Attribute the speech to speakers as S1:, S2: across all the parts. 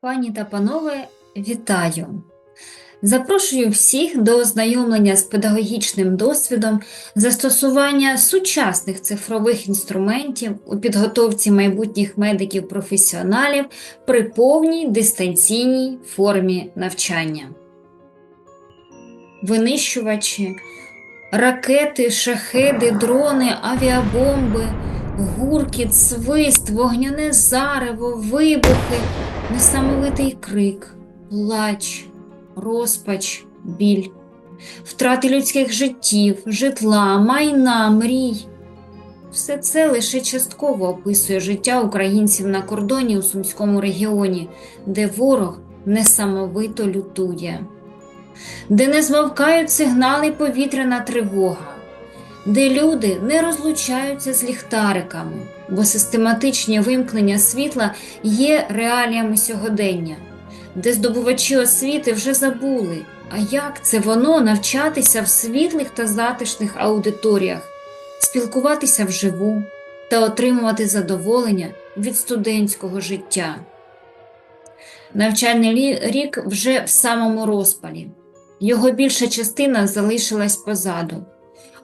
S1: Пані та панове, вітаю! Запрошую всіх до ознайомлення з педагогічним досвідом застосування сучасних цифрових інструментів у підготовці майбутніх медиків-професіоналів при повній дистанційній формі навчання. Винищувачі, ракети, шахеди, дрони, авіабомби, гуркіт, свист, вогняне зарево, вибухи, несамовитий крик, плач, розпач, біль, втрати людських життів, житла, майна, мрій. Все це лише частково описує життя українців на кордоні у Сумському регіоні, де ворог несамовито лютує, де не змовкають сигнали повітряна тривога, де люди не розлучаються з ліхтариками, бо систематичні вимкнення світла є реаліями сьогодення, де здобувачі освіти вже забули, а як це воно навчатися в світлих та затишних аудиторіях, спілкуватися вживу та отримувати задоволення від студентського життя. Навчальний рік вже в самому розпалі. Його більша частина залишилась позаду.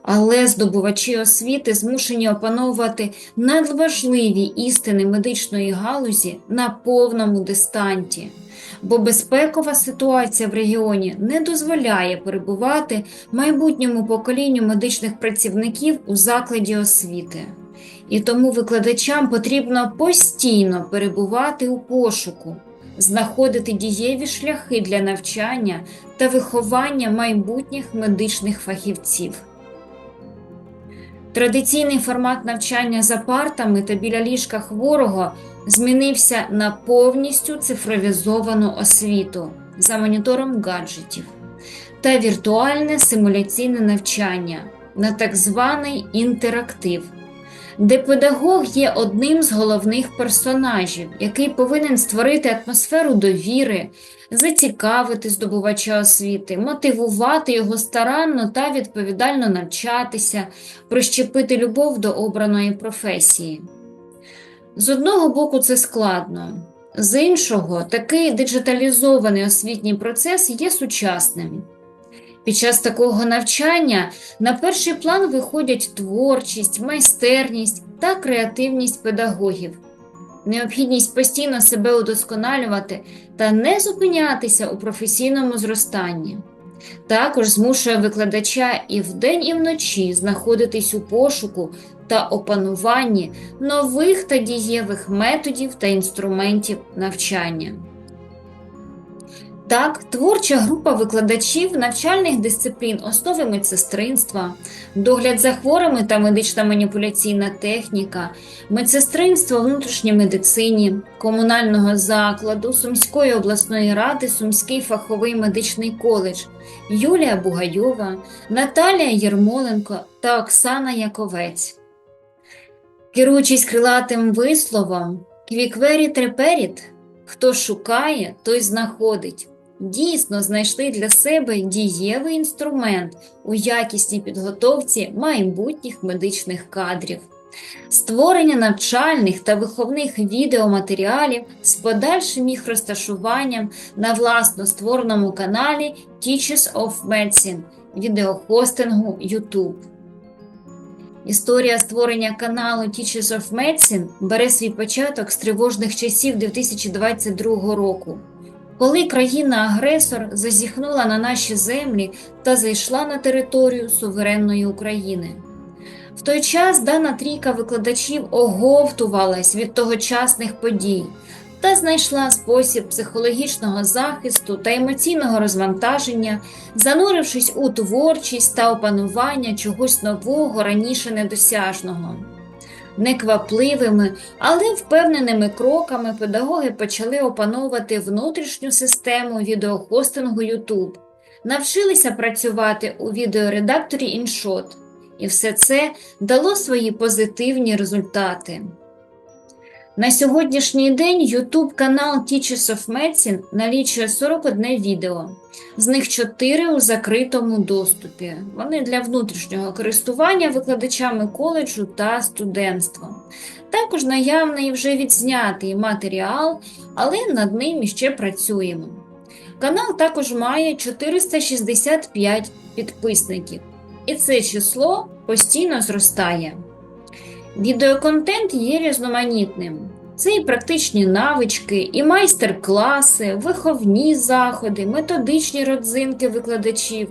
S1: Але здобувачі освіти змушені опановувати надважливі істини медичної галузі на повному дистанті, бо безпекова ситуація в регіоні не дозволяє перебувати майбутньому поколінню медичних працівників у закладі освіти. І тому викладачам потрібно постійно перебувати у пошуку, знаходити дієві шляхи для навчання та виховання майбутніх медичних фахівців. Традиційний формат навчання за партами та біля ліжка хворого змінився на повністю цифровізовану освіту за монітором гаджетів та віртуальне симуляційне навчання на так званий інтерактив, де педагог є одним з головних персонажів, який повинен створити атмосферу довіри, зацікавити здобувача освіти, мотивувати його старанно та відповідально навчатися, прищепити любов до обраної професії. З одного боку, це складно, з іншого, такий диджиталізований освітній процес є сучасним. Під час такого навчання на перший план виходять творчість, майстерність та креативність педагогів, необхідність постійно себе удосконалювати та не зупинятися у професійному зростанні. Також змушує викладача і вдень, і вночі знаходитись у пошуку та опануванні нових та дієвих методів та інструментів навчання. Так, творча група викладачів навчальних дисциплін основи медсестринства, догляд за хворими та медична маніпуляційна техніка, медсестринство в внутрішній медицині, комунального закладу Сумської обласної ради Сумський фаховий медичний коледж, Юлія Бугайова, Наталія Єрмоленко та Оксана Яковець. Керуючись крилатим висловом «Квіквері треперіт», хто шукає, той знаходить. Дійсно знайшли для себе дієвий інструмент у якісній підготовці майбутніх медичних кадрів, створення навчальних та виховних відеоматеріалів з подальшим їх розташуванням на власно створеному каналі Teachers of Medicine відеохостингу YouTube. Історія створення каналу Teachers of Medicine бере свій початок з тривожних часів 2022 року, коли країна-агресор зазіхнула на наші землі та зайшла на територію суверенної України. В той час дана трійка викладачів оговтувалась від тогочасних подій та знайшла спосіб психологічного захисту та емоційного розвантаження, занурившись у творчість та опанування чогось нового раніше недосяжного. Неквапливими, але впевненими кроками педагоги почали опановувати внутрішню систему відеохостингу YouTube, навчилися працювати у відеоредакторі InShot, і все це дало свої позитивні результати. На сьогоднішній день YouTube канал Teachers of Medicine налічує 41 відео, з них 4 у закритому доступі. Вони для внутрішнього користування викладачами коледжу та студентства. Також наявний вже відзнятий матеріал, але над ним іще працюємо. Канал також має 465 підписників, і це число постійно зростає. Відеоконтент є різноманітним. Це і практичні навички, і майстер-класи, виховні заходи, методичні родзинки викладачів,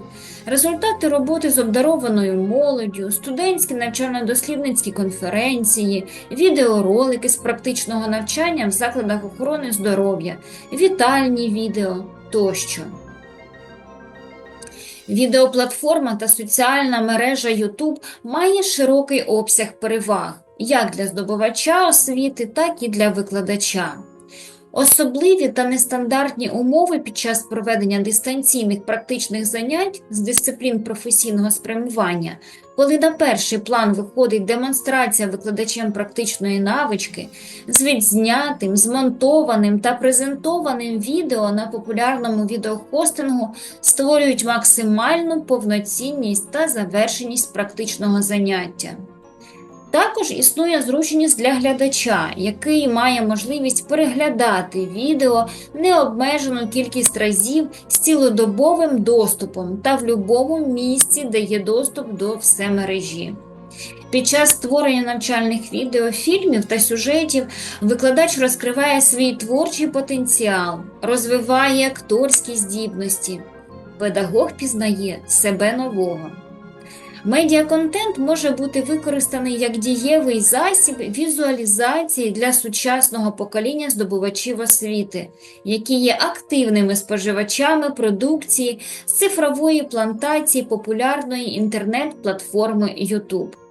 S1: результати роботи з обдарованою молоддю, студентські навчально-дослідницькі конференції, відеоролики з практичного навчання в закладах охорони здоров'я, вітальні відео тощо. Відеоплатформа та соціальна мережа YouTube має широкий обсяг переваг як для здобувача освіти, так і для викладача. Особливі та нестандартні умови під час проведення дистанційних практичних занять з дисциплін професійного спрямування, коли на перший план виходить демонстрація викладачем практичної навички з відзнятим, змонтованим та презентованим відео на популярному відеохостингу, створюють максимальну повноцінність та завершеність практичного заняття. Також існує зручність для глядача, який має можливість переглядати відео необмежену кількість разів з цілодобовим доступом та в будь-якому місці, де є доступ до всемережі. Під час створення навчальних відео, фільмів та сюжетів викладач розкриває свій творчий потенціал, розвиває акторські здібності, педагог пізнає себе нового. Медіаконтент може бути використаний як дієвий засіб візуалізації для сучасного покоління здобувачів освіти, які є активними споживачами продукції з цифрової плантації популярної інтернет-платформи YouTube.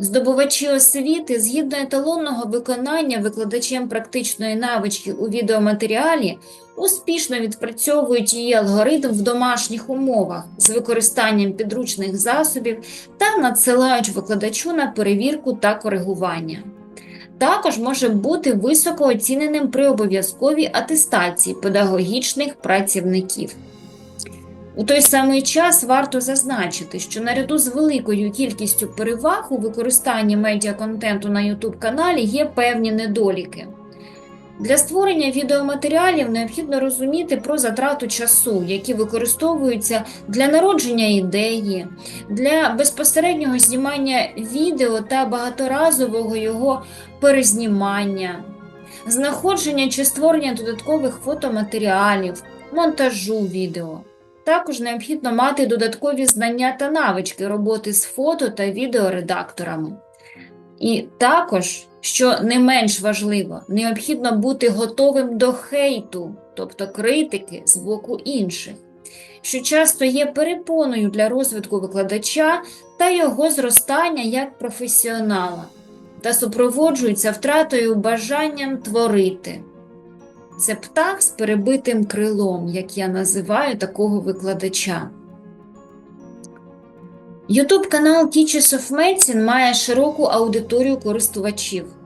S1: Здобувачі освіти згідно еталонного виконання викладачем практичної навички у відеоматеріалі успішно відпрацьовують її алгоритм в домашніх умовах з використанням підручних засобів та надсилають викладачу на перевірку та коригування. Також може бути високо оціненим при обов'язковій атестації педагогічних працівників. У той самий час варто зазначити, що наряду з великою кількістю переваг у використанні медіаконтенту на YouTube каналі є певні недоліки. Для створення відеоматеріалів необхідно розуміти про затрату часу, які використовуються для народження ідеї, для безпосереднього знімання відео та багаторазового його перезнімання, знаходження чи створення додаткових фотоматеріалів, монтажу відео. Також необхідно мати додаткові знання та навички роботи з фото та відеоредакторами. І також, що не менш важливо, необхідно бути готовим до хейту, тобто критики з боку інших, що часто є перепоною для розвитку викладача та його зростання як професіонала, та супроводжується втратою бажанням творити. Це птах з перебитим крилом, як я називаю такого викладача. Ютуб канал Teachers of Medicine має широку аудиторію користувачів.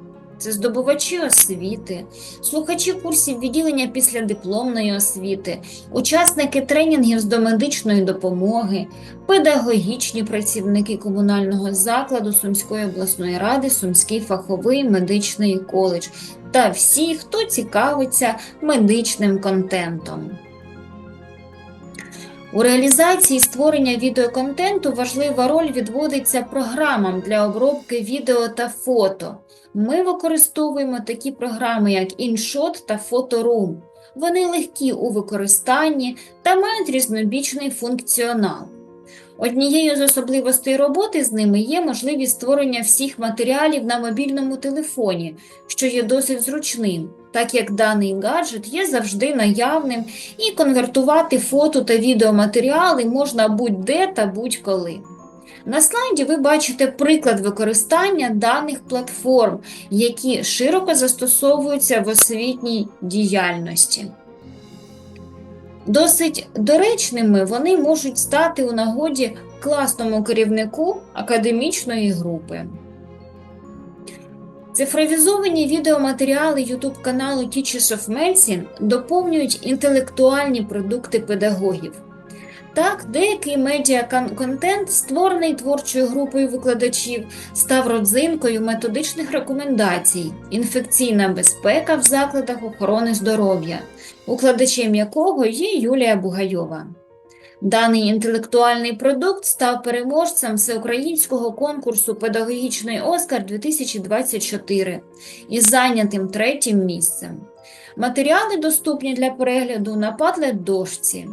S1: Це здобувачі освіти, слухачі курсів відділення післядипломної освіти, учасники тренінгів з домедичної допомоги, педагогічні працівники комунального закладу Сумської обласної ради, Сумський фаховий медичний коледж та всі, хто цікавиться медичним контентом. У реалізації створення відеоконтенту важлива роль відводиться програмам для обробки відео та фото. Ми використовуємо такі програми, як InShot та PhotoRoom. Вони легкі у використанні та мають різнобічний функціонал. Однією з особливостей роботи з ними є можливість створення всіх матеріалів на мобільному телефоні, що є досить зручним, так як даний гаджет є завжди наявним і конвертувати фото та відеоматеріали можна будь-де та будь-коли. На слайді ви бачите приклад використання даних платформ, які широко застосовуються в освітній діяльності. Досить доречними вони можуть стати у нагоді класному керівнику академічної групи. Цифровізовані відеоматеріали YouTube каналу Teachers of Medicine доповнюють інтелектуальні продукти педагогів. Так, деякий медіа-контент, створений творчою групою викладачів, став родзинкою методичних рекомендацій, інфекційна безпека в закладах охорони здоров'я, укладачем якого є Юлія Бугайова. Даний інтелектуальний продукт став переможцем всеукраїнського конкурсу Педагогічний Оскар 2024 із зайнятим третім місцем. Матеріали доступні для перегляду на Padlet дошці.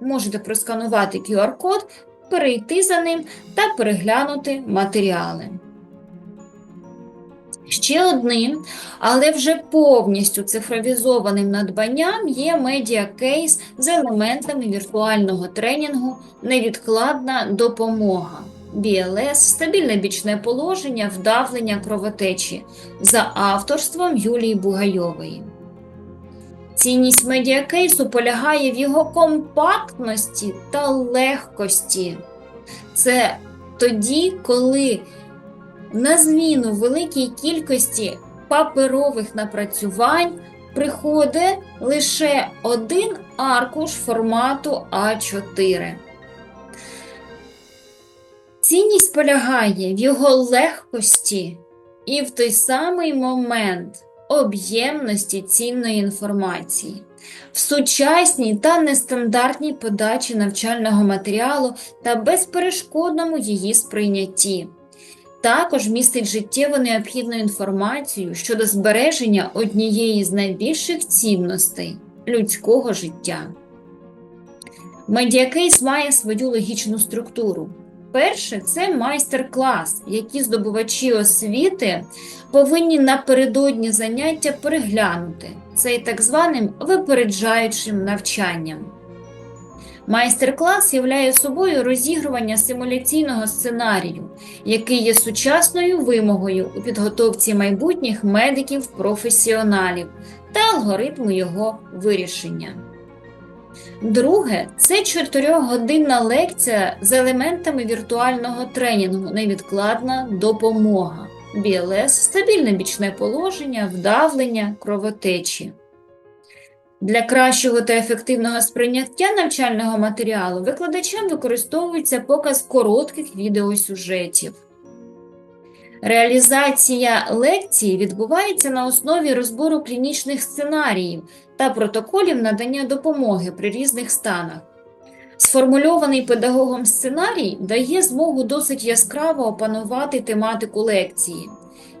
S1: Можете просканувати QR-код, перейти за ним та переглянути матеріали. Ще одним, але вже повністю цифровізованим надбанням є медіа-кейс з елементами віртуального тренінгу Невідкладна допомога. BLS стабільне бічне положення, вдавлення кровотечі за авторством Юлії Бугайової. Цінність медіакейсу полягає в його компактності та легкості. Це тоді, коли на зміну великій кількості паперових напрацювань приходить лише один аркуш формату А4. Цінність полягає в його легкості і в той самий момент об'ємності цінної інформації, в сучасній та нестандартній подачі навчального матеріалу та безперешкодному її сприйнятті. Також містить життєво необхідну інформацію щодо збереження однієї з найбільших цінностей людського життя. Медіакейс має свою логічну структуру. Перше це майстер-клас, які здобувачі освіти повинні напередодні заняття переглянути, це так званим випереджаючим навчанням. Майстер-клас являє собою розігрування симуляційного сценарію, який є сучасною вимогою у підготовці майбутніх медиків-професіоналів та алгоритму його вирішення. Друге це чотирьохгодинна лекція з елементами віртуального тренінгу Невідкладна допомога, BLS, стабільне бічне положення, вдавлення, кровотечі. Для кращого та ефективного сприйняття навчального матеріалу викладачам використовується показ коротких відеосюжетів. Реалізація лекції відбувається на основі розбору клінічних сценаріїв та протоколів надання допомоги при різних станах. Сформульований педагогом сценарій дає змогу досить яскраво опанувати тематику лекції.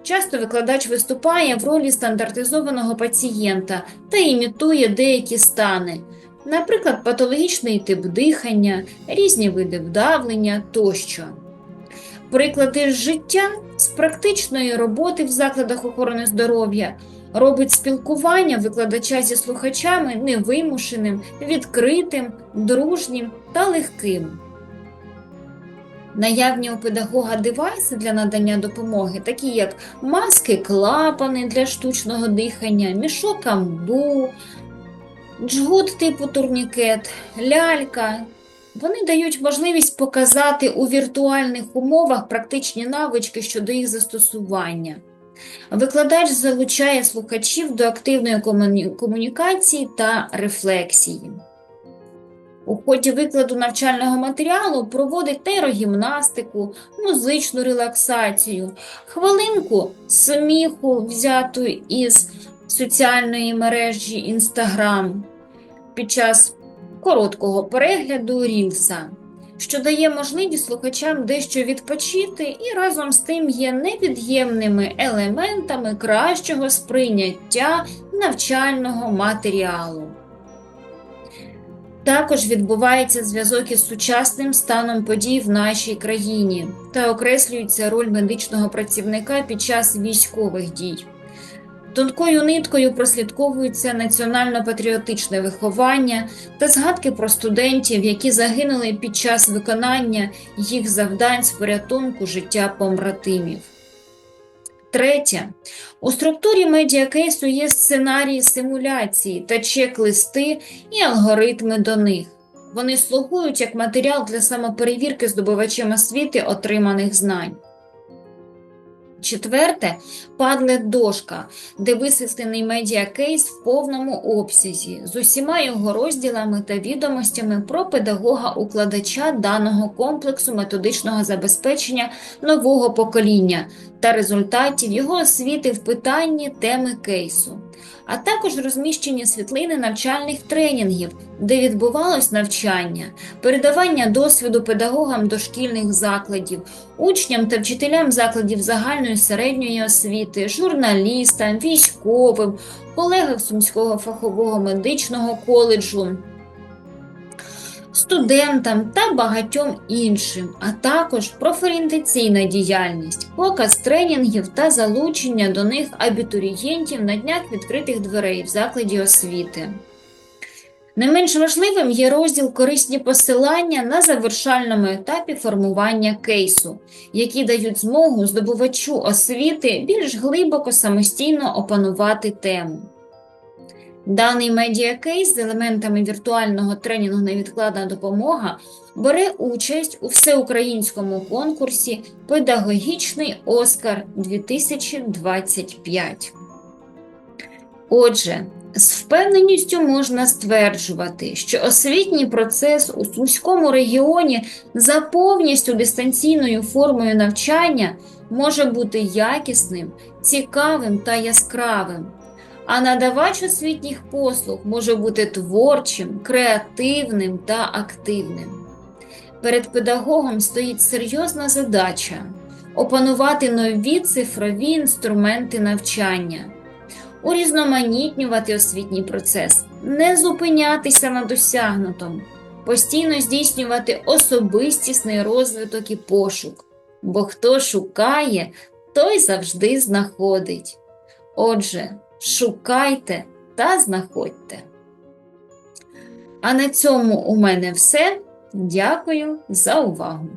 S1: Часто викладач виступає в ролі стандартизованого пацієнта та імітує деякі стани, наприклад, патологічний тип дихання, різні види вдавлення тощо. Приклади з життя з практичної роботи в закладах охорони здоров'я робить спілкування викладача зі слухачами невимушеним, відкритим, дружнім та легким. Наявні у педагога девайси для надання допомоги, такі як маски, клапани для штучного дихання, мішок амбу, джгут типу турнікет, лялька. Вони дають можливість показати у віртуальних умовах практичні навички щодо їх застосування. Викладач залучає слухачів до активної комунікації та рефлексії. У ході викладу навчального матеріалу проводить нейрогімнастику, музичну релаксацію, хвилинку сміху, взяту із соціальної мережі Instagram під час короткого перегляду Рілса, що дає можливість слухачам дещо відпочити і разом з тим є невід'ємними елементами кращого сприйняття навчального матеріалу. Також відбувається зв'язок із сучасним станом подій в нашій країні та окреслюється роль медичного працівника під час військових дій. Тонкою ниткою прослідковується національно-патріотичне виховання та згадки про студентів, які загинули під час виконання їх завдань з порятунку життя побратимів. Третє. У структурі медіакейсу є сценарії симуляції та чек-листи і алгоритми до них. Вони слугують як матеріал для самоперевірки здобувачем освіти отриманих знань. Четверте падле дошка, де висвітлений медіакейс в повному обсязі з усіма його розділами та відомостями про педагога-укладача даного комплексу методичного забезпечення нового покоління та результатів його освіти в питанні теми кейсу, а також розміщення світлини навчальних тренінгів, де відбувалось навчання, передавання досвіду педагогам дошкільних закладів, учням та вчителям закладів загальної середньої освіти, журналістам, військовим, колегам Сумського фахового медичного коледжу, студентам та багатьом іншим, а також профорієнтаційна діяльність, показ тренінгів та залучення до них абітурієнтів на днях відкритих дверей в закладі освіти. Не менш важливим є розділ корисні посилання на завершальному етапі формування кейсу, які дають змогу здобувачу освіти більш глибоко самостійно опанувати тему. Даний медіакейс з елементами віртуального тренінгу Невідкладна допомога бере участь у всеукраїнському конкурсі Педагогічний Оскар 2025. Отже, з впевненістю можна стверджувати, що освітній процес у Сумському регіоні за повністю дистанційною формою навчання може бути якісним, цікавим та яскравим, а надавач освітніх послуг може бути творчим, креативним та активним. Перед педагогом стоїть серйозна задача опанувати нові цифрові інструменти навчання урізноманітнювати освітній процес, не зупинятися на досягнутому, постійно здійснювати особистісний розвиток і пошук, бо хто шукає, той завжди знаходить. Отже, шукайте та знаходьте. А на цьому у мене все. Дякую за увагу!